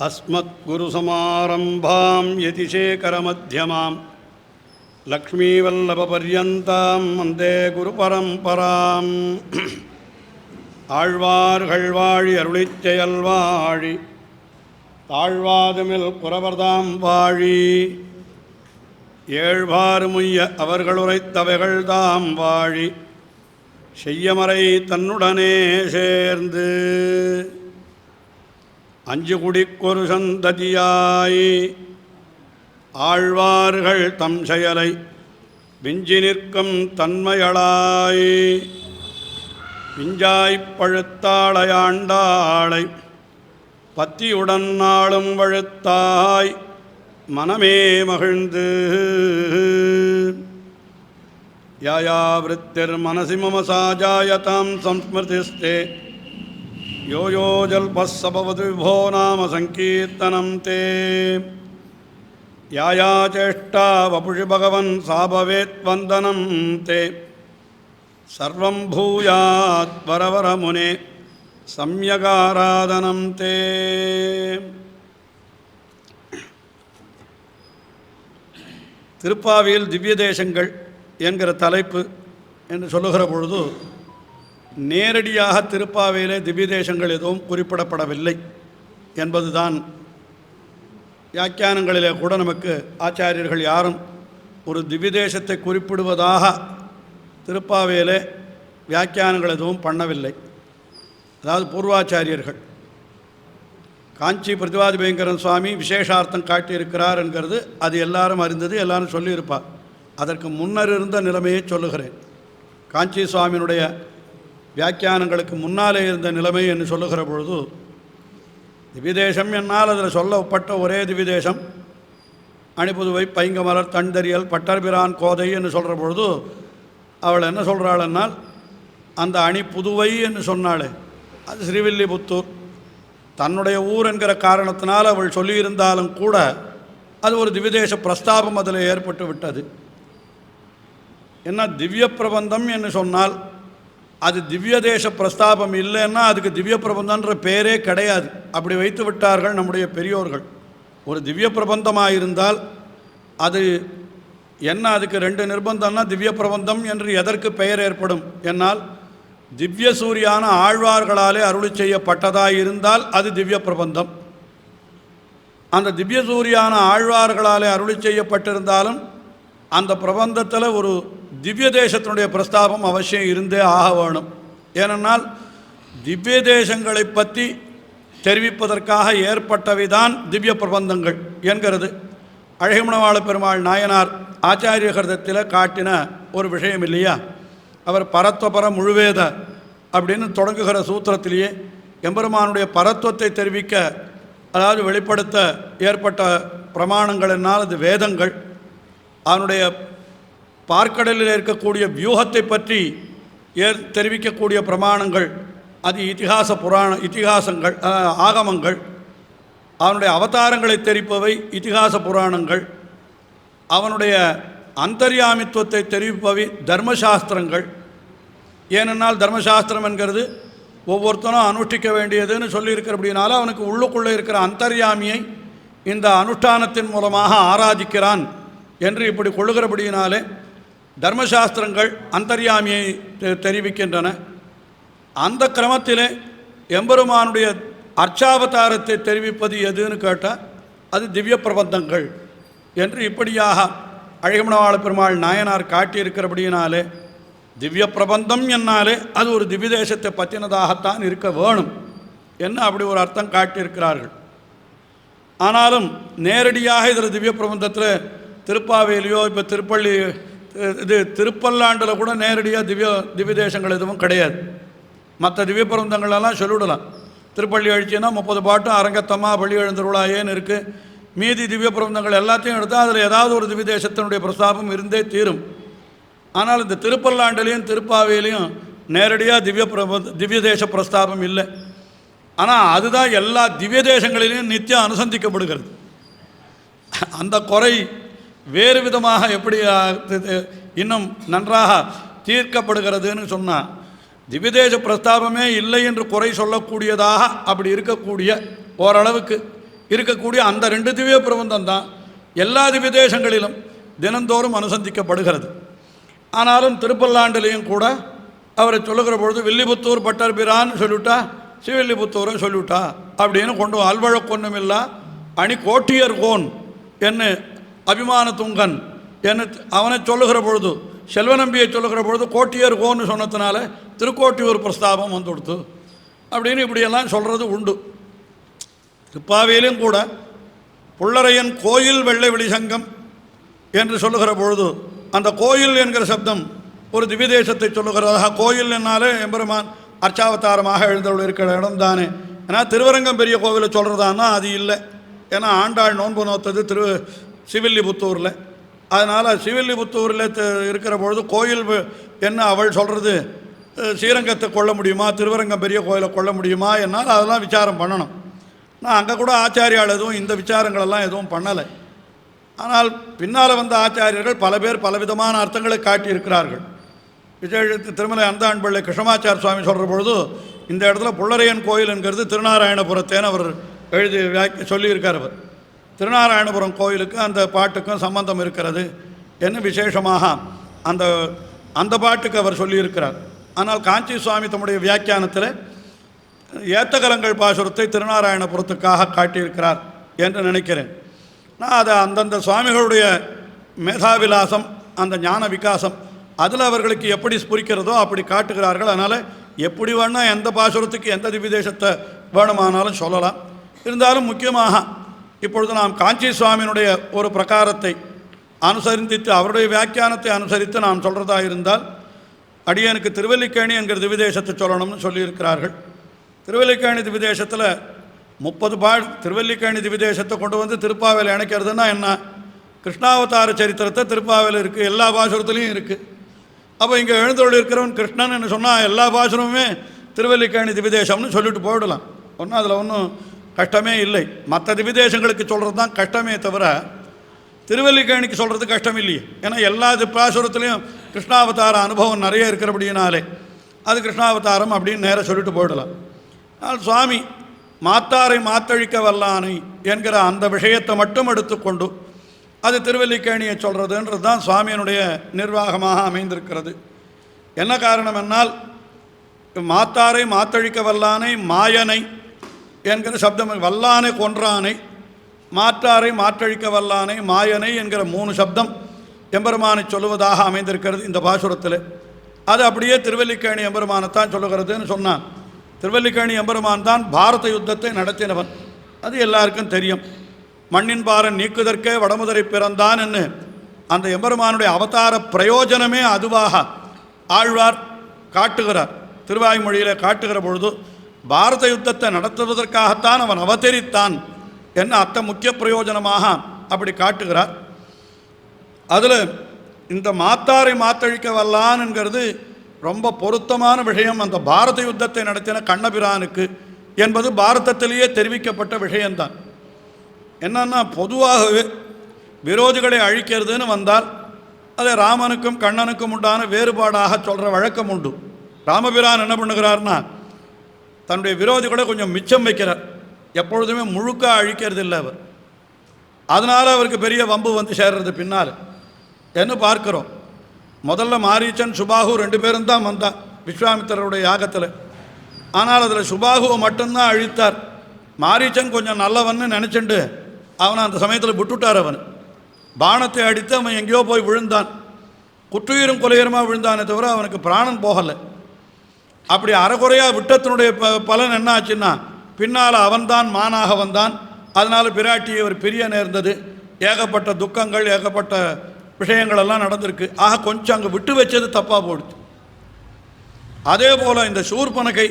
अस्मद्गुरुसमारम्भां यतिशेखरमध्यमां लक्ष्मीवल्लभपर्यन्तां वन्दे गुरुपरम्पराम् ஆழ்வார்கள் வாழி அருளிச் செயல் வாழி தாழ்வாதுமில் புறவர்தாம் வாழி ஏழ்வாறு முய்ய அவர்கள் உரைத்தவைகள் தாம் வாழி செய்யமறை தன்னுடனே சேர்ந்து அஞ்சு குடிக்கொரு சந்ததியாய் ஆழ்வார்கள் தம் செயலை விஞ்சி நிற்கும் தன்மையளாய் பிஞ்சாய்ப் பழுத்தாளையாண்டாளை பத்தியுடன் நாளும் வழுத்தாய் மனமே மகிழ்ந்து. யாயா விருத்திர் மனசி மம சாஜாயதாம் சம்ஸ்மிருதிஸ்தே யோ யோ ஜல்பஸ்ஸபவது விபோ நாம சங்கீர்த்தனம் தே யாயா சேஷ்டா வபுஷி பகவன் சாபவேத் வந்தனம் தே सर्वं भूयात् वरवरमुने सम्यगाराधनं ते திருப்பாவியில் திவ்ய தேசங்கள் என்கிற தலைப்பு என்று சொல்லுகிற பொழுது நேரடியாக திருப்பாவையிலே திவ்ய தேசங்கள் எதுவும் குறிப்பிடப்படவில்லை என்பதுதான் வியாக்கியானங்களிலே கூட நமக்கு ஆச்சாரியர்கள் யாரும் ஒரு திவ்ய தேசத்தை குறிப்பிடுவதாக திருப்பாவையிலே வியாக்கியானங்கள் எதுவும் பண்ணவில்லை. அதாவது பூர்வாச்சாரியர்கள். காஞ்சி பிரதிவாதி பயங்கரன் சுவாமி விசேஷார்த்தம் காட்டியிருக்கிறார் என்கிறது அது எல்லாரும் அறிந்தது எல்லாரும் சொல்லியிருப்பார். அதற்கு முன்னர் இருந்த நிலைமையை சொல்லுகிறேன். காஞ்சி சுவாமியினுடைய வியாக்கியானங்களுக்கு முன்னாலே இருந்த நிலைமை என்று சொல்லுகிற பொழுது திவிதேசம் என்னால் அதில் சொல்லப்பட்ட ஒரே திவிதேசம். அணிப்புதுவை பைங்கமலர் தண்டறியல் பட்டர்பிரான் கோதை என்று சொல்கிற பொழுது அவள் என்ன சொல்கிறாள்னால் அந்த அணி புதுவை என்று சொன்னாள் அது ஸ்ரீவில்லிபுத்தூர். தன்னுடைய ஊர் என்கிற காரணத்தினால் அவள் சொல்லியிருந்தாலும் கூட அது ஒரு திவிதேச பிரஸ்தாபம் அதில் ஏற்பட்டு விட்டது. என்ன திவ்ய பிரபந்தம் என்று சொன்னால் அது திவ்ய தேச பிரஸ்தாபம் இல்லைன்னா அதுக்கு திவ்ய பிரபந்தன்ற பேரே கிடையாது. அப்படி வைத்து விட்டார்கள் நம்முடைய பெரியோர்கள். ஒரு திவ்ய பிரபந்தமாக இருந்தால் அது என்ன அதுக்கு ரெண்டு நிர்பந்தம்னா திவ்ய பிரபந்தம் என்று எதற்கு பெயர் ஏற்படும் என்னால் திவ்ய சூரியான ஆழ்வார்களாலே அருளி செய்யப்பட்டதாக இருந்தால் அது திவ்ய பிரபந்தம் அந்த திவ்ய சூரியான ஆழ்வார்களாலே அருளி செய்யப்பட்டிருந்தாலும் அந்த பிரபந்தத்தில் ஒரு திவ்ய தேசத்தினுடைய பிரஸ்தாபம் அவசியம் இருந்தே ஆக வேணும். ஏனென்றால் திவ்ய தேசங்களை பற்றி தெரிவிப்பதற்காக ஏற்பட்டவைதான் திவ்ய பிரபந்தங்கள் என்கிறது. அழகிமணவாள பெருமாள் நாயனார் ஆச்சாரிய கிரதத்தில் காட்டின ஒரு விஷயம் இல்லையா? அவர் பரத்வபர முழுவேத அப்படின்னு தொடங்குகிற சூத்திரத்திலேயே எம்பெருமானுடைய பரத்துவத்தை தெரிவிக்க அதாவது வெளிப்படுத்த ஏற்பட்ட பிரமாணங்கள் என்னால் அது வேதங்கள். அவனுடைய பார்க்கடலில் இருக்கக்கூடிய வியூகத்தை பற்றி ஏர் தெரிவிக்கக்கூடிய பிரமாணங்கள் அது இதிகாச புராண இதிகாசங்கள் ஆகமங்கள். அவனுடைய அவதாரங்களை தெரிப்பவை இதிகாச புராணங்கள். அவனுடைய அந்தர்யாமித்துவத்தை தெரிவிப்பவை தர்மசாஸ்திரங்கள். ஏனென்றால் தர்மசாஸ்திரம் என்கிறது ஒவ்வொருத்தனும் அனுஷ்டிக்க வேண்டியதுன்னு சொல்லியிருக்கிறபடினால அவனுக்கு உள்ளுக்குள்ளே இருக்கிற அந்தர்யாமியை இந்த அனுஷ்டானத்தின் மூலமாக ஆராதிக்கிறான் என்று இப்படி கொள்ளுகிறபடியினாலே தர்மசாஸ்திரங்கள் அந்தர்யாமியை தெ- தெரிவிக்கின்றன. அந்த கிரமத்திலே எம்பெருமானுடைய அர்ச்சாவதாரத்தை தெரிவிப்பது எதுன்னு கேட்டால் அது திவ்ய பிரபந்தங்கள் என்று இப்படியாக அழகமணவாள பெருமாள் நாயனார் காட்டியிருக்கிறபடியினாலே திவ்ய பிரபந்தம் என்னாலே அது ஒரு திவ்ய தேசத்தை பற்றினதாகத்தான் இருக்க வேணும் என்ன அப்படி ஒரு அர்த்தம் காட்டியிருக்கிறார்கள். ஆனாலும் நேரடியாக இதில் திவ்ய பிரபந்தத்தில் திருப்பாவையிலையோ இப்போ திருப்பள்ளி இது திருப்பல்லாண்டில் கூட நேரடியாக திவ்ய திவ்யதேசங்கள் எதுவும் கிடையாது. மற்ற திவ்ய பிரபந்தங்களெல்லாம் சொல்லிவிடலாம் திருப்பள்ளி அழிச்சின்னா முப்பது பாட்டும் அரங்கத்தம்மா பள்ளி எழுந்தருளாயேன்னு இருக்குது மீதி திவ்ய பிரபந்தங்கள் எல்லாத்தையும் எடுத்தால் அதில் ஏதாவது ஒரு திவ்ய தேசத்தினுடைய பிரஸ்தாபம் இருந்தே தீரும். ஆனால் இந்த திருப்பல்லாண்டிலையும் திருப்பாவையிலையும் நேரடியாக திவ்ய பிரபந்த திவ்ய தேச பிரஸ்தாபம் இல்லை. ஆனால் அதுதான் எல்லா திவ்ய தேசங்களிலையும் நித்தியம் அனுசந்திக்கப்படுகிறது. அந்த குறை வேறு விதமாக எப்படி இன்னும் நன்றாக தீர்க்கப்படுகிறதுன்னு சொன்னால் திவிதேச பிரஸ்தாபமே இல்லை என்று குறை சொல்லக்கூடியதாக அப்படி இருக்கக்கூடிய ஓரளவுக்கு இருக்கக்கூடிய அந்த ரெண்டு திவ்ய பிரபந்தம் தான் எல்லா திவிதேசங்களிலும் தினந்தோறும் அனுசந்திக்கப்படுகிறது. ஆனாலும் திருப்பல்லாண்டிலையும் கூட அவரை சொல்லுகிற பொழுது வில்லிபுத்தூர் பட்டர் பிரான்னு சொல்லிவிட்டா ஸ்ரீவில்லிபுத்தூரை சொல்லிவிட்டா அப்படின்னு கொண்டு அல்வழக்கொன்னுமில்லா அணி கோட்டியர் கோன் என்ன அபிமான துங்கன். என்ன அவனை சொல்லுகிற பொழுது செல்வநம்பியை சொல்லுகிற பொழுது கோட்டியர் கோன்னு சொன்னதுனால திருக்கோட்டியூர் பிரஸ்தாபம் வந்து கொடுத்து அப்படின்னு இப்படியெல்லாம் சொல்கிறது உண்டு. திருப்பாவையிலும் கூட புள்ளரையன் கோயில் வெள்ளை வெளி சங்கம் என்று சொல்லுகிற பொழுது அந்த கோயில் என்கிற சப்தம் ஒரு திவ்யதேசத்தை சொல்லுகிறதாக கோயில் என்னாலே எம்பெருமான் அர்ச்சாவதாரமாக எழுந்தவள் இருக்கிற இடம் தானே ஏன்னா திருவரங்கம் பெரிய கோவிலை சொல்கிறதான்னா அது இல்லை. ஏன்னா ஆண்டாள் நோன்பு நோத்தது திரு சிவில்லிபுத்தூரில். அதனால் சிவில்லிபுத்தூரில் இருக்கிற பொழுது கோயில் என்ன அவள் சொல்கிறது ஸ்ரீரங்கத்தை கொள்ள முடியுமா? திருவரங்கம் பெரிய கோயிலை கொள்ள முடியுமா? என்னால் அதெல்லாம் விசாரம் பண்ணணும். நான் அங்கே கூட ஆச்சாரியால் எதுவும் இந்த விசாரங்களெல்லாம் எதுவும் பண்ணலை. ஆனால் பின்னால் வந்த ஆச்சாரியர்கள் பல பேர் பலவிதமான அர்த்தங்களை காட்டியிருக்கிறார்கள். விஜய திருமலை அந்தாண்பிள்ளை கிருஷ்ணமாச்சார சுவாமி சொல்கிற பொழுது இந்த இடத்துல புள்ளரையன் கோயிலுங்கிறது திருநாராயணபுரத்தேன்னு அவர் எழுதி வியாக்கி சொல்லியிருக்கார் அவர். திருநாராயணபுரம் கோயிலுக்கு அந்த பாட்டுக்கும் சம்பந்தம் இருக்கிறது. என்ன விசேஷமாக? அந்த அந்த பாட்டுக்கு அவர் சொல்லியிருக்கிறார். ஆனால் காஞ்சி சுவாமி தம்முடைய வியாக்கியானத்தில் ஏத்தகலங்கள் பாசுரத்தை திருநாராயணபுரத்துக்காக காட்டியிருக்கிறார் என்று நினைக்கிறேன். நான் அதை அந்தந்த சுவாமிகளுடைய மேதாவிலாசம் அந்த ஞான விகாசம் அதில் அவர்களுக்கு எப்படி ஸ்புரிக்கிறதோ அப்படி காட்டுகிறார்கள். அதனால் எப்படி வேணால் எந்த பாசுரத்துக்கு எந்த திவ்யதேசத்தை வேணுமானாலும் சொல்லலாம். இருந்தாலும் முக்கியமாக இப்பொழுது நாம் காஞ்சி சுவாமியினுடைய ஒரு பிரகாரத்தை அனுசரித்து அவருடைய வியாக்கியானத்தை அனுசரித்து நாம் சொல்கிறதா இருந்தால் அடியனுக்கு திருவல்லிக்கேணி என்கிற திவிதேசத்தை சொல்லணும்னு சொல்லியிருக்கிறார்கள். திருவல்லிக்கேணி திவிதேசத்தில் முப்பது பா திருவல்லிக்கேணி திவிதேசத்தை கொண்டு வந்து திருப்பாவையில் இணைக்கிறதுனா என்ன? கிருஷ்ணாவதார சரித்திரத்தை திருப்பாவையில் இருக்குது எல்லா பாசுரத்துலேயும் இருக்குது அப்போ இங்கே எழுந்தொழி இருக்கிறவன் கிருஷ்ணன் சொன்னால் எல்லா பாசுரமுமே திருவல்லிக்கேணி திவிதேசம்னு சொல்லிட்டு போயிடலாம். ஒன்றும் அதில் ஒன்றும் கஷ்டமே இல்லை. மற்ற திவ்யதேசங்களுக்கு சொல்கிறது தான் கஷ்டமே தவிர திருவல்லிக்கேணிக்கு சொல்கிறது கஷ்டம் இல்லையே. ஏன்னா எல்லா பாசுரத்துலேயும் கிருஷ்ணாவதார அனுபவம் நிறைய இருக்கிறபடியினாலே அது கிருஷ்ணாவதாரம் அப்படின்னு நேராக சொல்லிட்டு போயிடலாம். ஆனால் சுவாமி மாத்தாரை மாத்தழிக்க வல்லானை என்கிற அந்த விஷயத்தை மட்டும் எடுத்துக்கொண்டு அது திருவல்லிக்கேணியை சொல்கிறதுன்றது தான் சுவாமியினுடைய நிர்வாகமாக அமைந்திருக்கிறது. என்ன காரணம் என்னால்? மாத்தாரை மாத்தழிக்க வல்லானை மாயனை என்கிற சப்தம் வல்லானை கொன்றானை மாற்றாரை மாற்றழிக்க வல்லானை மாயனை என்கிற மூணு சப்தம் எம்பெருமானை சொல்லுவதாக அமைந்திருக்கிறது இந்த பாசுரத்தில். அது அப்படியே திருவல்லிக்கேணி எம்பெருமானைத்தான் சொல்லுகிறதுன்னு சொன்னான். திருவல்லிக்கேணி எம்பெருமான் தான் பாரத யுத்தத்தை நடத்தினவன். அது எல்லாருக்கும் தெரியும். மண்ணின் பாரன் நீக்குதற்கே வடமுதரை பிறந்தான் என்று. அந்த எம்பெருமானுடைய அவதார பிரயோஜனமே அதுவாக ஆழ்வார் காட்டுகிறார். திருவாய்மொழியில் காட்டுகிற பொழுது பாரத யுத்தத்தை நடத்துவதற்காகத்தான் அவன் அவதரித்தான் என்ன அத்த முக்கிய பிரயோஜனமாக அப்படி காட்டுகிறார். அதில் இந்த மாத்தாரை மாத்தழிக்க வல்லான்ங்கிறது ரொம்ப பொருத்தமான விஷயம். அந்த பாரத யுத்தத்தை நடத்தின கண்ணபிரானுக்கு என்பது பாரதத்திலேயே தெரிவிக்கப்பட்ட விஷயம்தான். என்னன்னா பொதுவாகவே விரோதிகளை அழிக்கிறதுன்னு வந்தால் அதை ராமனுக்கும் கண்ணனுக்கும் உண்டான வேறுபாடாக சொல்கிற வழக்கம் உண்டு. ராமபிரான் என்ன பண்ணுகிறார்னா தன்னுடைய விரோதிகளை கொஞ்சம் மிச்சம் வைக்கிறார். எப்பொழுதுமே முழுக்க அழிக்கிறது இல்லை அவர். அதனால் அவருக்கு பெரிய வம்பு வந்து சேர்றது பின்னால். என்ன பார்க்குறோம்? முதல்ல மாரீச்சன் சுபாகு ரெண்டு பேரும் தான் வந்தான் விஸ்வாமித்திரருடைய யாகத்தில். ஆனால் அதில் சுபாகுவை மட்டும்தான் அழித்தார். மாரீச்சன் கொஞ்சம் நல்லவன்னு நினச்சிண்டு அவனை அந்த சமயத்தில் விட்டுட்டார் அவன். பானத்தை அடித்து அவன் எங்கேயோ போய் விழுந்தான். குற்றுயிரும் கொலையுரமாக விழுந்தானே தவிர அவனுக்கு பிராணன் போகலை. அப்படி அறகுறையாக விட்டத்தினுடைய ப பலன் என்ன ஆச்சுன்னா பின்னால் அவன்தான் மானாக வந்தான். அதனால் பிராட்டியை ஒரு பிரிய நேர்ந்தது. ஏகப்பட்ட துக்கங்கள் ஏகப்பட்ட விஷயங்கள் எல்லாம் நடந்திருக்கு. ஆக கொஞ்சம் அங்கே விட்டு வச்சது தப்பாக போடுச்சு. அதே போல் இந்த சூர்பனகை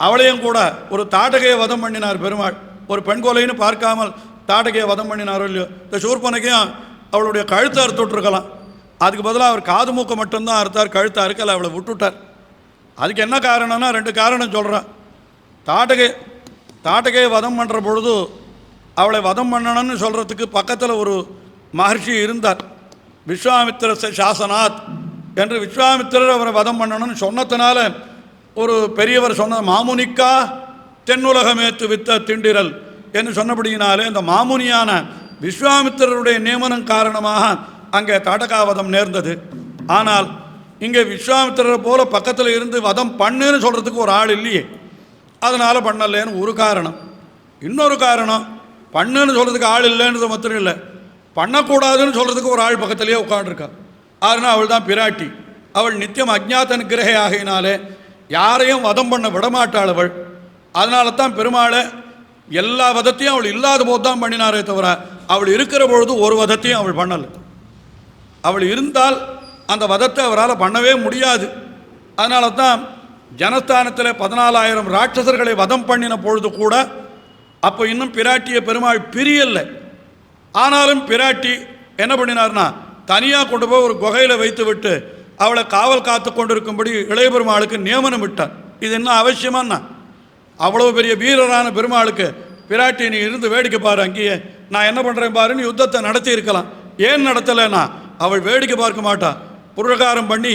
அவளையும் கூட ஒரு தாடகையை வதம் பண்ணினார் பெருமாள். ஒரு பெண் கொலைன்னு பார்க்காமல் தாடகையை வதம் பண்ணினாரோ இல்லையோ இந்த சூர்பனகையும் அவளுடைய கழுத்தை அறுத்துட்ருக்கலாம் அதுக்கு பதிலாக அவர் காது மூக்க மட்டும்தான் அறுத்தார் கழுத்தை அறுக்கலை அவளை விட்டுட்டார். அதுக்கு என்ன காரணம்னா ரெண்டு காரணம் சொல்கிறேன் தாட்டகை தாட்டகையை வதம் பண்ணுற பொழுது அவளை வதம் பண்ணணும்னு சொல்கிறதுக்கு பக்கத்தில் ஒரு மகர்ஷி இருந்தார். விஸ்வாமித்திர சாசனாத் என்று விஸ்வாமித்திரர் அவரை வதம் பண்ணணும்னு சொன்னதுனால ஒரு பெரியவர் சொன்ன மாமுனிக்கா தென்னுலகமேத்து வித்த திண்டிரல் என்று சொன்னபடியினாலே இந்த மாமுனியான விஸ்வாமித்திரருடைய நியமனம் காரணமாக அங்கே தாட்டகாவதம் நேர்ந்தது. ஆனால் இங்கே விஸ்வாமித்திரர் போல பக்கத்தில் இருந்து வதம் பண்ணுன்னு சொல்கிறதுக்கு ஒரு ஆள் இல்லையே. அதனால் பண்ணலேன்னு ஒரு காரணம். இன்னொரு காரணம் பண்ணுன்னு சொல்கிறதுக்கு ஆள் இல்லைன்றது மாத்திரம் இல்லை. பண்ணக்கூடாதுன்னு சொல்கிறதுக்கு ஒரு ஆள் பக்கத்திலேயே உட்காண்டிருக்கா அதனால் அவள் தான் பிராட்டி. அவள் நித்தியம் அஜ்ஞாத நிகிரகை ஆகையினாலே யாரையும் வதம் பண்ண விடமாட்டாள் அவள். அதனால தான் பெருமாளை எல்லா வதத்தையும் அவள் இல்லாத போது தான் பண்ணினாரே தவிர அவள் இருக்கிற பொழுது ஒரு வதத்தையும் அவள் பண்ணலை. அவள் இருந்தால் அந்த வதத்தை அவரால் பண்ணவே முடியாது. அதனால தான் ஜனஸ்தானத்தில் பதினாலாயிரம் ராட்சசர்களை வதம் பண்ணின பொழுது கூட அப்போ இன்னும் பிராட்டிய பெருமாள் பிரியலை ஆனாலும் பிராட்டி என்ன பண்ணினார்னா தனியாக கொண்டு போய் ஒரு குகையில் வைத்து விட்டு அவளை காவல் காத்து கொண்டிருக்கும்படி இளைய பெருமாளுக்கு நியமனம் விட்டார் இது என்ன அவசியமானா அவ்வளோ பெரிய வீரரான பெருமாளுக்கு பிராட்டி நீ இருந்து வேடிக்கை பாரு அங்கேயே. நான் என்ன பண்ணுறேன் பாருன்னு யுத்தத்தை நடத்தி இருக்கலாம். ஏன் நடத்தலைன்னா அவள் வேடிக்கை பார்க்க மாட்டாள் புரகாரம் பண்ணி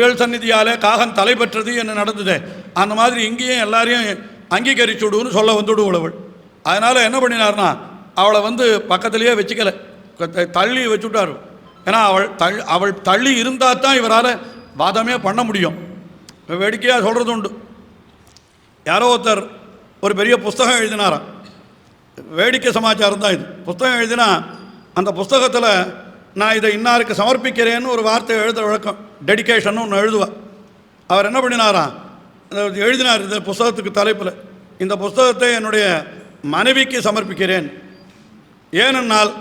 வேல் சந்நிதியால் காகம் தலை பெற்றது என்ன நடந்தது. அந்த மாதிரி இங்கேயும் எல்லாரையும் அங்கீகரிச்சு விடுன்னு சொல்ல வந்துவிடுவள் அவள். அதனால் என்ன பண்ணினார்னா அவளை வந்து பக்கத்துலேயே வச்சுக்கல. தள்ளி வச்சுட்டார். ஏன்னா அவள் தள் அவள் தள்ளி இருந்தால் தான் இவரால் வாதமே பண்ண முடியும். வேடிக்கையாக சொல்கிறது உண்டு. யாரோ ஒருத்தர் ஒரு பெரிய புஸ்தகம் எழுதினாராம். வேடிக்கை சமாச்சாரம் தான் இது. புஸ்தகம் எழுதினா அந்த புஸ்தகத்தில் நான் இதை இன்னாருக்கு சமர்ப்பிக்கிறேன்னு ஒரு வார்த்தை எழுத வழக்கம் டெடிகேஷன் ஒன்று எழுதுவா. அவர் என்ன பண்ணினாராம் எழுதினார் இந்த புஸ்தகத்துக்கு தலைப்பில் இந்த புஸ்தகத்தை என்னுடைய மனைவிக்கு சமர்ப்பிக்கிறேன். ஏனென்னால்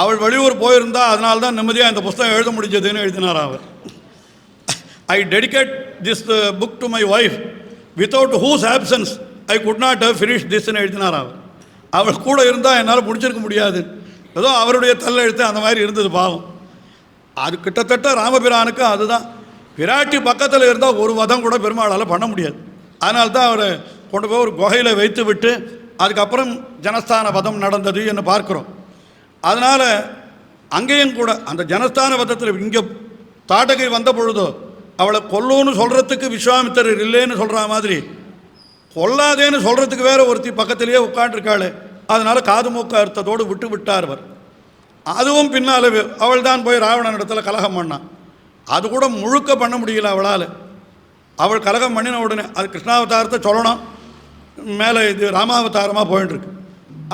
அவள் வெளியூர் போயிருந்தா அதனால தான் நிம்மதியாக இந்த புஸ்தகம் எழுத முடிஞ்சதுன்னு எழுதினார் அவர். I dedicate this book to my wife without whose absence I could not finish திஸ்ன்னு எழுதினார் அவர். அவள் கூட இருந்தால் என்னால் முடிச்சிருக்க முடியாது. ஏதோ அவருடைய தள்ளெழுத்து அந்த மாதிரி இருந்தது பாவம். அது கிட்டத்தட்ட ராமபிரானுக்கு அதுதான். பிராட்டி பக்கத்தில் இருந்தால் ஒரு வதம் கூட பெருமாளால் பண்ண முடியாது. அதனால தான் அவரை கொண்டு போய் ஒரு குகையில் வைத்து விட்டு அதுக்கப்புறம் ஜனஸ்தான வதம் நடந்தது என்று பார்க்குறோம். அதனால் அங்கேயும் கூட அந்த ஜனஸ்தான வதத்தில் இங்கே தாட்டகை வந்த பொழுதோ அவளை கொல்லுன்னு சொல்கிறதுக்கு விஸ்வாமித்தர் இல்லைன்னு சொல்கிற மாதிரி கொல்லாதேன்னு சொல்கிறதுக்கு வேற ஒருத்தி பக்கத்திலேயே உட்காண்டிருக்காளே அதனால் காது மூக்க அர்த்தத்தோடு விட்டு விட்டார் அவர் அதுவும் பின்னால் அவள் தான் போய் ராவணன் இடத்துல கலகம் பண்ணான் அது கூட முழுக்க பண்ண முடியல அவளால். அவள் கலகம் பண்ணின உடனே அது கிருஷ்ணாவதாரத்தை சொல்லணும். மேலே இது ராமாவதாரமாக போயிட்டுருக்கு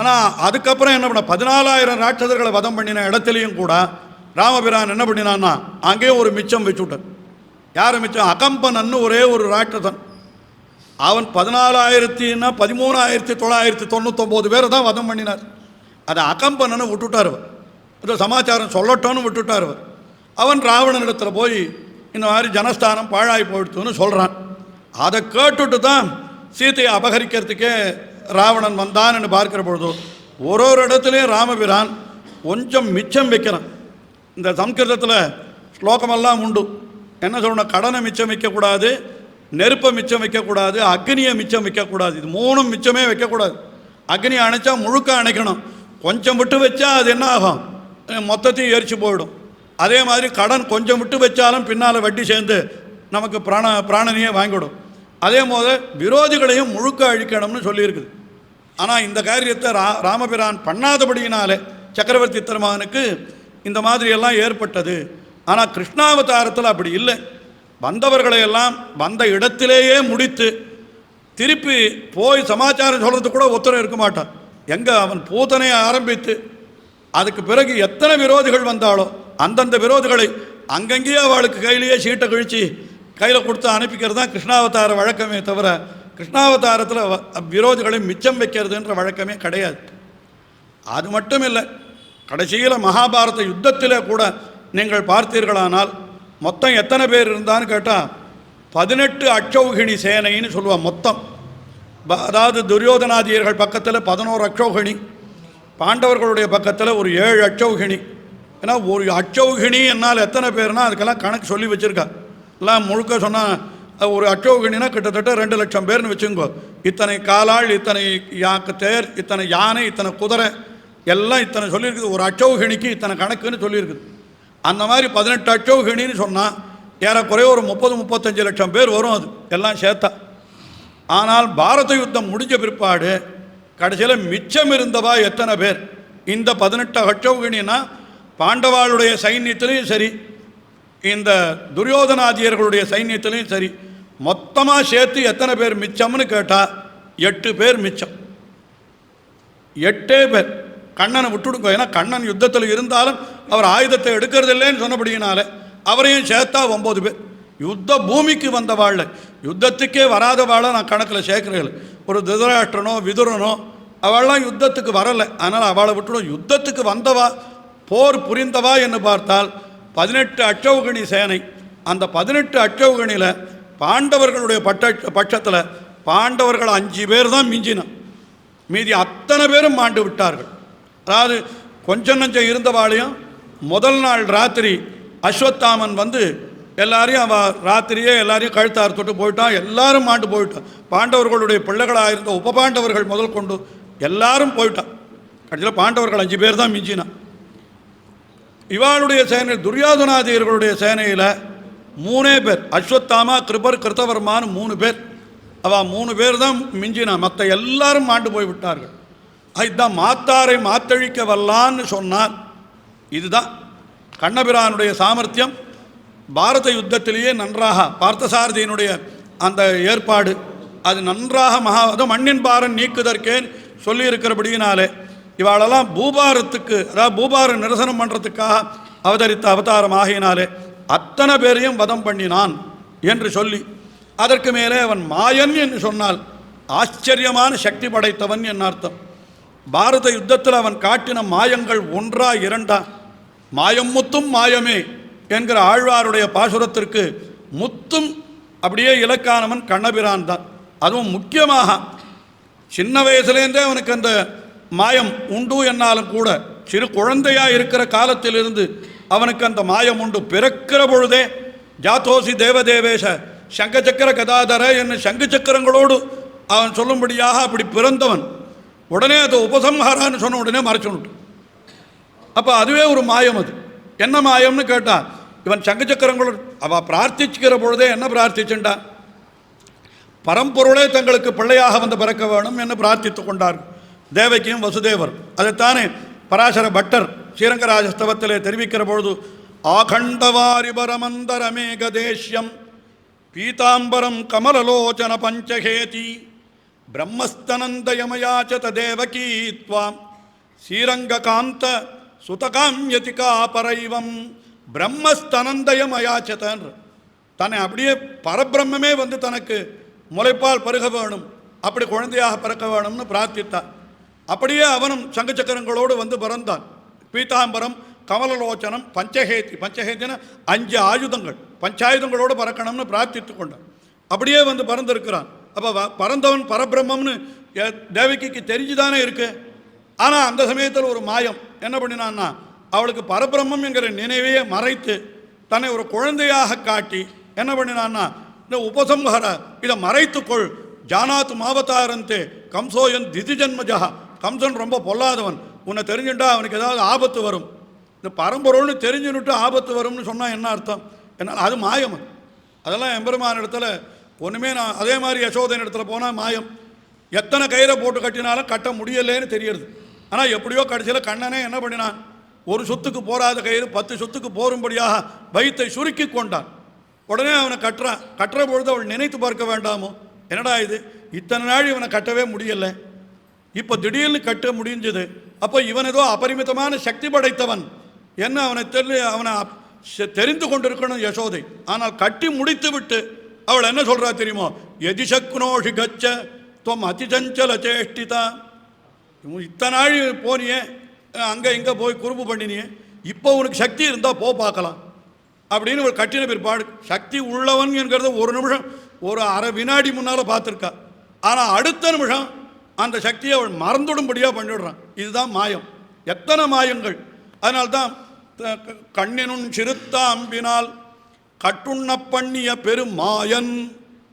ஆனால் அதுக்கப்புறம் என்ன பண்ண பதினாலாயிரம் ராட்சதர்களை வதம் பண்ணின இடத்துலையும் கூட ராமபிரான் என்ன பண்ணினான்னா அங்கேயும் ஒரு மிச்சம் வச்சு விட்டார். யார் மிச்சம்? அகம்பனன்னு ஒரே ஒரு ராட்சதன். அவன் பதினாலாயிரத்தின்னா பதிமூணாயிரத்தி தொள்ளாயிரத்தி தொண்ணூத்தொம்போது பேரை தான் வதம் பண்ணினார். அதை அகம்பனன்னு விட்டுட்டார் அவர். இந்த சமாச்சாரம் சொல்லட்டோன்னு விட்டுட்டார் அவர். அவன் ராவணனிடத்தில் போய் இந்த மாதிரி ஜனஸ்தானம் பாழாய் போயிடுத்துன்னு சொல்கிறான் அதை கேட்டுட்டு தான் சீதையை அபகரிக்கிறதுக்கே ராவணன் வந்தான்னு பார்க்கிற பொழுது ஒரு ஒரு இடத்துலையும் ராமபிரான் கொஞ்சம் மிச்சம் வைக்கிறான். இந்த சம்ஸ்கிருதத்தில் ஸ்லோகமெல்லாம் உண்டு. என்ன சொல்லணும் கடனை மிச்சம் வைக்கக்கூடாது நெருப்பை மிச்சம் வைக்கக்கூடாது அக்னியை மிச்சம் வைக்கக்கூடாது. இது மூணும் மிச்சமே வைக்கக்கூடாது. அக்னி அணைச்சா முழுக்க அணைக்கணும். கொஞ்சம் விட்டு வச்சா அது என்ன ஆகும்? மொத்தத்தையும் எரிச்சு போயிடும். அதே மாதிரி கடன் கொஞ்சம் விட்டு வச்சாலும் பின்னால் வட்டி சேர்ந்து நமக்கு பிராண பிராணனையே வாங்கிவிடும். அதே போது விரோதிகளையும் முழுக்க அழிக்கணும்னு சொல்லியிருக்குது. ஆனால் இந்த காரியத்தை ரா ராமபிரான் பண்ணாதபடியினாலே சக்கரவர்த்தி திருமகனுக்கு இந்த மாதிரியெல்லாம் ஏற்பட்டது. ஆனால் கிருஷ்ணாவதாரத்தில் அப்படி இல்லை. வந்தவர்களையெல்லாம் வந்த இடத்திலேயே முடித்து திருப்பி போய் சமாச்சாரம் சொல்கிறதுக்கு கூட உத்தரவு இருக்க மாட்டான். எங்கே அவன் பூதனையை ஆரம்பித்து அதுக்கு பிறகு எத்தனை விரோதிகள் வந்தாலோ அந்தந்த விரோதிகளை அங்கங்கேயே அவளுக்கு கையிலேயே சீட்டை கழித்து கையில் கொடுத்து அனுப்பிக்கிறது தான் கிருஷ்ணாவதார வழக்கமே தவிர கிருஷ்ணாவதாரத்தில் வ- விரோதிகளை மிச்சம் வைக்கிறதுன்ற வழக்கமே கிடையாது. அது மட்டும் இல்லை கடைசியில் மகாபாரத யுத்தத்தில் கூட நீங்கள் பார்த்தீர்களானால் மொத்தம் எத்தனை பேர் இருந்தான்னு கேட்டால் பதினெட்டு அச்சௌகிணி சேனைன்னு சொல்லுவான் மொத்தம். ப- அதாவது துரியோதனாதியர்கள் பக்கத்தில் பதினோரு அச்சௌகிணி பாண்டவர்களுடைய பக்கத்தில் ஒரு ஏழு அச்சௌகிணி ஏன்னா ஒரு அச்சௌகிணி என்னால் எத்தனை பேர்னா அதுக்கெல்லாம் கணக்கு சொல்லி வச்சுருக்கா. எல்லாம் முழுக்க சொன்னால் ஒரு அச்சௌகிணினா கிட்டத்தட்ட ரெண்டு லட்சம் பேர்னு வச்சுங்கோ. இத்தனை காலாள் இத்தனை யாக்கு தேர் இத்தனை யானை இத்தனை குதிரை எல்லாம் இத்தனை சொல்லியிருக்குது. ஒரு அச்சௌகிணிக்கு இத்தனை கணக்குன்னு சொல்லியிருக்குது. அந்த மாதிரி பதினெட்டு அச்சௌகிணின்னு சொன்னால் ஏறக்குறைய ஒரு முப்பது முப்பத்தஞ்சு லட்சம் பேர் வரும் அது. எல்லாம் சேர்த்தா. ஆனால் பாரத யுத்தம் முடிஞ்ச பிற்பாடு கடைசியில் மிச்சம் இருந்தவா எத்தனை பேர்? இந்த பதினெட்டு அச்சௌகிணினா பாண்டவாளுடைய சைன்யத்திலையும் சரி இந்த துரியோதனாதியர்களுடைய சைன்யத்திலையும் சரி மொத்தமாக சேர்த்து எத்தனை பேர் மிச்சம்னு கேட்டால் எட்டு பேர் மிச்சம். எட்டே பேர். கண்ணனை விட்டுடுங்க. ஏன்னா கண்ணன் யுத்தத்தில் இருந்தாலும் அவர் ஆயுதத்தை எடுக்கிறது இல்லைன்னு சொன்னபடியினால அவரையும் சேர்த்தா ஒம்பது பேர். யுத்த பூமிக்கு வந்த வந்தவாள் யுத்தத்துக்கே வராத வாழை நான் கணக்கில் சேர்க்குறேன். ஒரு திருதராஷ்டிரனோ விதுரனோ அவள்லாம் யுத்தத்துக்கு வரலை. அதனால் அவளை விட்டுடும். யுத்தத்துக்கு வந்தவா போர் புரிந்தவா என்று பார்த்தால் பதினெட்டு அச்சௌகணி சேனை. அந்த பதினெட்டு அச்சௌகணியில் பாண்டவர்களுடைய பட்ட பட்சத்தில் பாண்டவர்கள் அஞ்சு பேர் தான் மிஞ்சினான் மீதி அத்தனை பேரும் மாண்டு விட்டார்கள். அதாவது கொஞ்சம் நஞ்சம் இருந்தவாளையும் முதல் நாள் ராத்திரி அஸ்வத்தாமன் வந்து எல்லாரையும் அவ ராத்திரியே எல்லாரையும் கழுத்து அறுத்துட்டு போயிட்டான். எல்லாரும் மாண்டு போயிட்டான். பாண்டவர்களுடைய பிள்ளைகளாக இருந்த உப பாண்டவர்கள் முதல் கொண்டு எல்லாரும் போயிட்டான். கடைசியில் பாண்டவர்கள் அஞ்சு பேர் தான் மிஞ்சினான் இவாளுடைய சேனை துரியோதனாதியர்களுடைய சேனையில் மூணே பேர். அஸ்வத்தாமா கிருபர் கிருத்தவர்மான்னு மூணு பேர். அவள் மூணு பேர் தான் மிஞ்சினா. மற்ற எல்லாரும் மாண்டு போய் விட்டார்கள். இதுதான் மாத்தாரை மாத்தழிக்க வல்லான்னு சொன்னார். இதுதான் கண்ணபிரானுடைய சாமர்த்தியம். பாரத யுத்தத்திலேயே நன்றாக பார்த்தசாரதியினுடைய அந்த ஏற்பாடு அது நன்றாக மகா அது மண்ணின் பாரன் நீக்குதற்கேன் சொல்லியிருக்கிறபடியினாலே இவாளெல்லாம் பூபாரத்துக்கு அதாவது பூபார நிரசனம் பண்ணுறதுக்காக அவதரித்த அவதாரம் ஆகினாலே அத்தனை பேரையும் வதம் பண்ணினான் என்று சொல்லி அதற்கு மேலே அவன் மாயன் என்று சொன்னால் ஆச்சரியமான சக்தி படைத்தவன் என் அர்த்தம். பாரத யுத்தத்தில் அவன் காட்டின மாயங்கள் ஒன்றா இரண்டா? மாயம் முத்தும் மாயமே என்கிற ஆழ்வாருடைய பாசுரத்திற்கு முத்தும் அப்படியே இலக்கானவன் கண்ணபிரான் தான். அதுவும் முக்கியமாக சின்ன வயசுலேருந்தே அவனுக்கு அந்த மாயம் உண்டு என்னாலும் கூட சிறு குழந்தையாக இருக்கிற காலத்திலிருந்து அவனுக்கு அந்த மாயம் உண்டு. பிறக்கிற பொழுதே ஜாத்தோசி தேவதேவேஷ சங்கச்சக்கர கதாதர என்ன சங்கு சக்கரங்களோடு அவன் சொல்லும்படியாக அப்படி பிறந்தவன். உடனே அது உபசம்ஹாரான்னு சொன்ன உடனே மறைச்சுனுட்டு அப்போ அதுவே ஒரு மாயம் அது. என்ன மாயம்னு கேட்டால் இவன் சங்கு சக்கரங்களோடு அவள் பிரார்த்திச்சுக்கிற பொழுதே என்ன பிரார்த்திச்சுண்டா பரம்பொருளே தங்களுக்கு பிள்ளையாக வந்து பிறக்க வேணும் என்று பிரார்த்தித்து கொண்டார் தேவகியும் வசுதேவர். அதைத்தானே பராசர பட்டர் ஸ்ரீரங்கராஜஸ்தவத்திலே தெரிவிக்கிற பொழுது ஆகண்டவாரிபரமந்தரமேகதேஷ்யம் பீதாம்பரம் கமலலோச்சன பஞ்சகேதி பிரம்மஸ்தனந்தயமயாச்ச தேவகீ त्वां ஸ்ரீரங்ககாந்த சுதகாம்யதிகா பரைவம் பிரம்மஸ்தனந்தயம் அயாச்சதன் தன்னை அப்படியே பரபிரம்மே வந்து தனக்கு முளைப்பால் பருக வேணும் அப்படி குழந்தையாக பிறக்க வேணும்னு பிரார்த்தித்தான். அப்படியே அவனும் சங்க சக்கரங்களோடு வந்து பிறந்தான். பீதாம்பரம் கமலலோச்சனம் பஞ்சஹேத்தி பஞ்சஹேத்தின அஞ்சு ஆயுதங்கள் பஞ்சாயுதங்களோடு பறக்கணும்னு பிரார்த்தித்து கொண்டான். அப்படியே வந்து பறந்திருக்கிறான். அப்போ பரந்தவன் பரபிரம்மம்னு தேவகிக்கு தெரிஞ்சுதானே இருக்கு. ஆனால் அந்த சமயத்தில் ஒரு மாயம். என்ன பண்ணினான்னா அவளுக்கு பரபிரம்மம் என்கிற நினைவையே மறைத்து தன்னை ஒரு குழந்தையாக காட்டி என்ன பண்ணினான்னா இந்த உபசம்ஹர இதை மறைத்துக்கொள். ஜானாத் மாவத்தாரந்து கம்சோயன் திதி ஜன்மஜா கம்சன் ரொம்ப பொல்லாதவன். உன்னை தெரிஞ்சுட்டா அவனுக்கு ஏதாவது ஆபத்து வரும். இந்த பரம்பொருள்னு தெரிஞ்சுன்னுட்டு ஆபத்து வரும்னு சொன்னால் என்ன அர்த்தம்? என்னால் அது மாயம். அதெல்லாம் எம்பெருமான இடத்துல ஒன்றுமே நான் அதே மாதிரி யசோதன் இடத்துல போனால் மாயம். எத்தனை கயிறை போட்டு கட்டினாலும் கட்ட முடியலேன்னு தெரியுது. ஆனால் எப்படியோ கடைசியில் கண்ணனே என்ன பண்ணினான்? ஒரு சொத்துக்கு போராத கயிறு பத்து சொத்துக்கு போரும்படியாக வயித்தை சுருக்கி கொண்டான். உடனே அவனை கட்டுறான். கட்டுற பொழுது அவள் நினைத்து பார்க்க வேண்டாமோ? என்னடா இது? இத்தனை நாள் இவனை கட்டவே முடியல. இப்போ திடீர்னு கட்ட முடிஞ்சது. அப்போ இவன் ஏதோ அபரிமிதமான சக்தி படைத்தவன். என்ன அவனை தெரி அவனை தெரிந்து கொண்டிருக்கணும் யசோதை. ஆனால் கட்டி முடித்து விட்டு அவள் என்ன சொல்றா தெரியுமோ? எதிசக்னோஷி கச்ச துவம் அதிசஞ்சல சேஷ்டிதா. இத்தனை நாள் போனியே அங்கே இங்கே போய் குறும்பு பண்ணினியே. இப்போ உனக்கு சக்தி இருந்தால் போ பார்க்கலாம். அப்படின்னு ஒரு கட்டின பிற்பாடு சக்தி உள்ளவன் என்கிறத ஒரு நிமிஷம் ஒரு அரை வினாடி முன்னால் பார்த்துருக்கா. ஆனால் அடுத்த நிமிஷம் அந்த சக்தியை அவள் மறந்துடும்படியாக பண்ணிவிடுறான் இதுதான் மாயம். எத்தனை மாயங்கள். அதனால்தான் க- கண்ணினும் சிறுத்தாம்பினால் கட்டுண்ண பண்ணிய பெருமாயன்.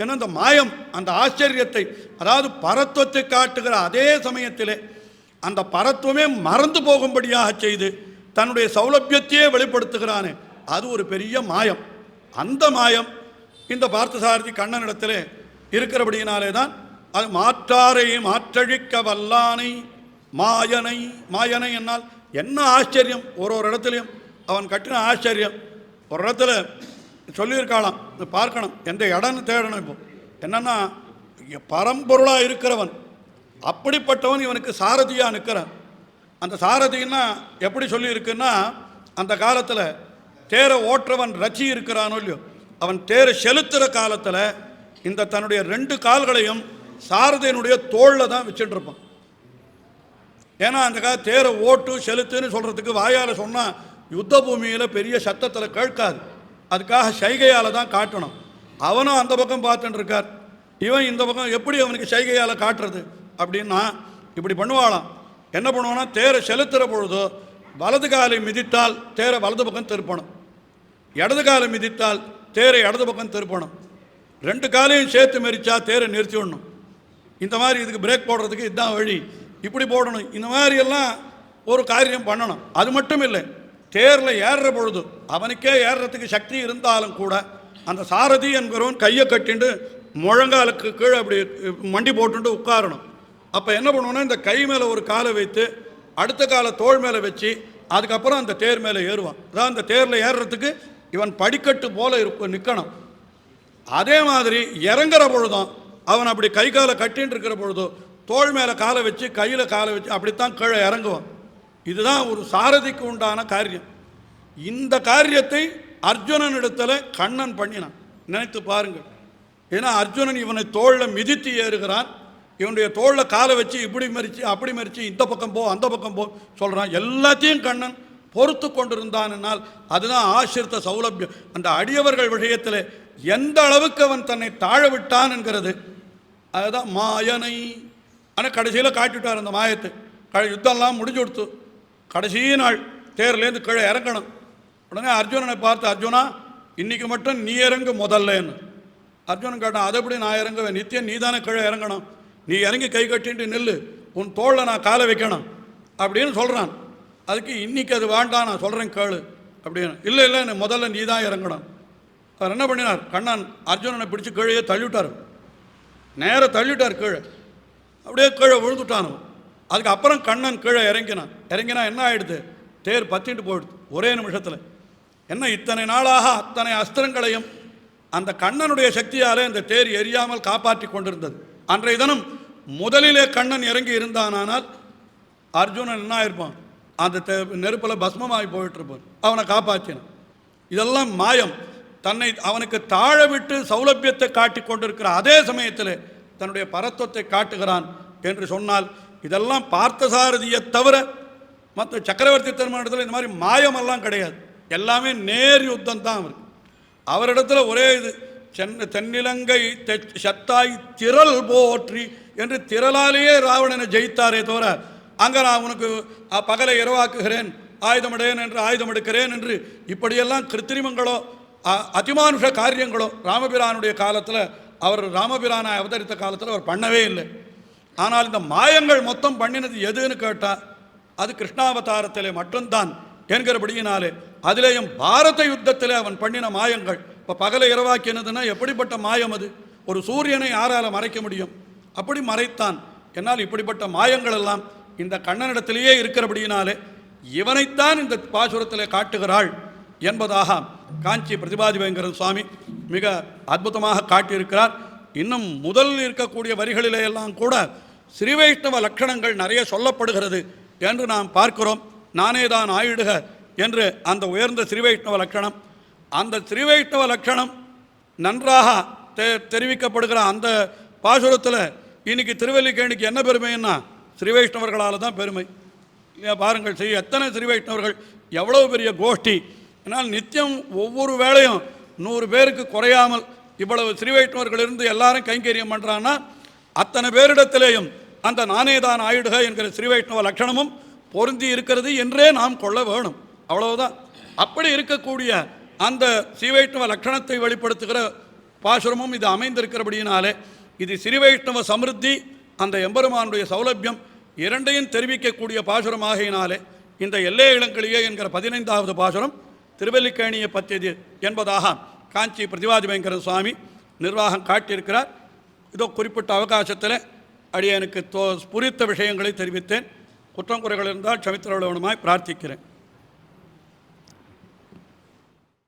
என அந்த மாயம் அந்த ஆச்சரியத்தை அதாவது பரத்துவத்தை காட்டுகிற அதே சமயத்திலே அந்த பரத்துவமே மறந்து போகும்படியாக செய்து தன்னுடைய சௌலபியத்தையே வெளிப்படுத்துகிறானே. அது ஒரு பெரிய மாயம். அந்த மாயம் இந்த பார்த்தசாரதி கண்ணனிடத்தில் இருக்கிறபடியினாலே தான் அது மாற்றாரை மாற்றழிக்க வல்லானை மாயனை மாயனை என்னால் என்ன ஆச்சரியம்? ஒரு ஒரு இடத்துலையும் அவன் கட்டின ஆச்சரியம். ஒரு இடத்துல சொல்லியிருக்காளாம். இது பார்க்கணும். எந்த இடம்னு தேடணும் இப்போ. என்னன்னா பரம்பொருளாக இருக்கிறவன் அப்படிப்பட்டவன் இவனுக்கு சாரதியாக நிற்கிறான் அந்த சாரதின்னா எப்படி சொல்லியிருக்குன்னா அந்த காலத்தில் தேரை ஓட்டுறவன் ரச்சி இருக்கிறானோ இல்லையோ அவன் தேரை செலுத்துகிற காலத்தில் இந்த தன்னுடைய ரெண்டு கால்களையும் சாரதியினுடைய தோளில் தான் வச்சுட்டு இருப்பான் ஏன்னா அந்த கால தேரை ஓட்டு செலுத்துன்னு சொல்கிறதுக்கு வாயால் சொன்னால் யுத்த பூமியில் பெரிய சத்தத்தில் கேட்காது. அதுக்காக சைகையால் தான் காட்டணும். அவனும் அந்த பக்கம் பார்த்துட்டு இருக்கார். இவன் இந்த பக்கம் எப்படி அவனுக்கு சைகையால் காட்டுறது? அப்படின்னா இப்படி பண்ணுவாளாம். என்ன பண்ணுவான்னா தேரை செலுத்துகிற பொழுதோ வலது காலை மிதித்தால் தேரை வலது பக்கம் திருப்பணும். இடது காலை மிதித்தால் தேரை இடது பக்கம் திருப்பணும். ரெண்டு காலையும் சேர்த்து மெரிச்சா தேரை நிறுத்தி விடணும். இந்த மாதிரி இதுக்கு பிரேக் போடுறதுக்கு இதுதான் வழி. இப்படி போடணும். இந்த மாதிரி எல்லாம் ஒரு காரியம் பண்ணணும். அது மட்டும் இல்லை. தேரில் ஏறுற பொழுது அவனுக்கே ஏறுறதுக்கு சக்தி இருந்தாலும் கூட அந்த சாரதி என்கிறவன் கையை கட்டிண்டு முழங்காலுக்கு கீழே அப்படி மண்டி போட்டுட்டு உட்காரணும். அப்போ என்ன பண்ணுவோன்னா இந்த கை மேலே ஒரு காலை வைத்து அடுத்த காலை தோள் மேலே வச்சு அதுக்கப்புறம் அந்த தேர் மேலே ஏறுவான். அதான் அந்த தேரில் ஏறுறதுக்கு இவன் படிக்கட்டு போல இருக்க நிற்கணும் அதே மாதிரி இறங்குற பொழுதும் அவன் அப்படி கை காலை கட்டின்னு இருக்கிற பொழுதும் தோள் மேலே காலை வச்சு கையில் காலை வச்சு அப்படித்தான் கீழே இறங்குவான். இதுதான் ஒரு சாரதிக்கு உண்டான காரியம். இந்த காரியத்தை அர்ஜுனனிடத்தில் கண்ணன் பண்ணினான். நினைத்து பாருங்கள். ஏன்னா அர்ஜுனன் இவனை தோளில் மிதித்து ஏறுகிறான். இவனுடைய தோளில் காலை வச்சு இப்படி மறித்து அப்படி மறித்து இந்த பக்கம் போ அந்த பக்கம் போ சொல்கிறான் எல்லாத்தையும் கண்ணன் பொறுத்து கொண்டிருந்தானால் அதுதான் ஆசிரித்த சௌலபியம். அந்த அடியவர்கள் விஷயத்தில் எந்த அளவுக்கு அவன் தன்னை தாழ விட்டான் என்கிறது. அதுதான் மாயனை. ஆனால் கடைசியில் காட்டிவிட்டார் அந்த மாயத்தை. க யுத்தம்லாம் முடிஞ்சு கொடுத்து. கடைசி நாள் தேர்லேருந்து கீழே இறங்கணும். உடனே அர்ஜுனனை பார்த்து அர்ஜுனா இன்னைக்கு மட்டும் நீ இறங்கு முதல்லன்னு. அர்ஜுனன் கேட்டான் அதை எப்படி நான் இறங்குவேன்? நித்தியம் நீ தானே கீழே இறங்கணும். நீ இறங்கி கை கட்டின்ட்டு நில்லு. உன் தோளில் நான் காலை வைக்கணும். அப்படின்னு சொல்கிறான் அதுக்கு இன்னைக்கு அது வேண்டாம் நான் சொல்கிறேன் கேளு. அப்படின்னு இல்லை இல்லை எனக்கு முதல்ல நீ தான் இறங்கணும். அவர் என்ன பண்ணினார்? கண்ணன் அர்ஜுனனை பிடிச்சி கீழே தள்ளிவிட்டார். நேராக தள்ளிவிட்டார் கீழே. அப்படியே கீழே விழுந்துட்டான்? அதுக்கப்புறம் கண்ணன் கீழே இறங்கினான். இறங்கினா என்ன ஆயிடுது? தேர் பத்திட்டு போயிடுது. ஒரே நிமிஷத்தில். என்ன இத்தனை நாளாக அத்தனை அஸ்திரங்களையும் அந்த கண்ணனுடைய சக்தியாலே இந்த தேர் எரியாமல் காப்பாற்றி கொண்டிருந்தது. அன்றைய தினம் முதலிலே கண்ணன் இறங்கி இருந்தானானால் அர்ஜுனன் என்ன ஆயிருப்பான்? அந்த தே- நெருப்பில் பஸ்மமாகி போயிட்டுருப்பான். அவனை காப்பாற்றினான். இதெல்லாம் மாயம். தன்னை அவனுக்கு தாழ விட்டு சௌலபியத்தை காட்டி கொண்டிருக்கிற அதே சமயத்தில் தன்னுடைய பரத்துவத்தை காட்டுகிறான் என்று சொன்னால் இதெல்லாம் பார்த்தசாரதியை தவிர மற்ற சக்கரவர்த்தி திருமணத்தில் இந்த மாதிரி மாயமெல்லாம் கிடையாது. எல்லாமே நேர் யுத்தம் தான் அவருக்கு. அவரிடத்துல ஒரே இது சென்னை தென்னிலங்கை தெ- சத்தாய் திரள் போற்றி என்று திரளாலேயே ராவணனை ஜெயித்தாரே தவிர அங்கே நான் உனக்கு பகலை இரவாக்குகிறேன் ஆயுதமிடேன் என்று ஆயுதம் எடுக்கிறேன் என்று இப்படியெல்லாம் கிருத்திரிமங்களோ அதிமானுஷ காரியங்களோ ராமபிரானுடைய காலத்தில் அவர் ராமபிரானை அவதரித்த காலத்தில் அவர் பண்ணவே இல்லை. ஆனால் இந்த மாயங்கள் மொத்தம் பண்ணினது எதுன்னு கேட்டால் அது கிருஷ்ணாவதாரத்திலே மட்டும்தான் என்கிறபடியினாலே அதிலேயும் பாரத யுத்தத்தில் அவன் பண்ணின மாயங்கள். இப்போ பகலை இரவாக்கினதுன்னா எப்படிப்பட்ட மாயம் அது? ஒரு சூரியனை யாரால் மறைக்க முடியும்? அப்படி மறைத்தான். என்னால் இப்படிப்பட்ட மாயங்கள் எல்லாம் இந்த கண்ணனிடத்திலேயே இருக்கிறபடியினாலே இவனைத்தான் இந்த பாசுரத்திலே காட்டுகிறாள் என்பதாக காஞ்சி பிரதிபாதிபங்கரன் சுவாமி மிக அற்புதமாக காட்டியிருக்கிறார். இன்னும் முதல் இருக்கக்கூடிய வரிகளிலே எல்லாம் கூட ஸ்ரீ வைஷ்ணவ லட்சணங்கள் நிறைய சொல்லப்படுகிறது என்று நாம் பார்க்கிறோம். நானே தான் ஆயிடுக என்று அந்த உயர்ந்த ஸ்ரீ வைஷ்ணவ லட்சணம். அந்த ஸ்ரீ வைஷ்ணவ லட்சணம் நன்றாக தெ தெரிவிக்கப்படுகிற அந்த பாசுரத்தில் இன்னைக்கு திருவல்லிக்கேணிக்கு என்ன பெருமைன்னா ஸ்ரீ வைஷ்ணவர்களால் தான் பெருமை. பாருங்கள் ஸ்ரீ எத்தனை ஸ்ரீ வைஷ்ணவர்கள் எவ்வளவு பெரிய கோஷ்டி. என்னால் நித்தியம் ஒவ்வொரு வேளையும் நூறு பேருக்கு குறையாமல் இவ்வளவு ஸ்ரீ வைஷ்ணவர்கள் இருந்து எல்லாரும் கைங்கரியம் பண்ணுறான்னா அத்தனை பேரிடத்திலேயும் அந்த நானே தான் ஆயிடுக என்கிற ஸ்ரீ வைஷ்ணவ லட்சணமும் பொருந்தி இருக்கிறது என்றே நாம் கொள்ள வேணும். அவ்வளவுதான். அப்படி இருக்கக்கூடிய அந்த ஸ்ரீ வைஷ்ணவ லட்சணத்தை வெளிப்படுத்துகிற பாசுரமும் இது அமைந்திருக்கிறபடியினாலே இது ஸ்ரீ வைஷ்ணவ சமிருத்தி அந்த எம்பெருமானுடைய சௌலபியம் இரண்டையும் தெரிவிக்கக்கூடிய பாசுரமாகையினாலே இந்த எல்லே இளங்களியே என்கிற பதினைந்தாவது பாசுரம் திருவல்லிக்கேணியை பற்றியது என்பதாக காஞ்சி பிரதிவாதி பயங்கர சுவாமி நிர்வாகம் காட்டியிருக்கிறார். இதோ குறிப்பிட்ட அவகாசத்தில் அடியனுக்கு தோ புரித்த விஷயங்களை தெரிவித்தேன். குற்றம் குறைகள் இருந்தால் க்ஷமித்திரவளவனுமாய் பிரார்த்திக்கிறேன்.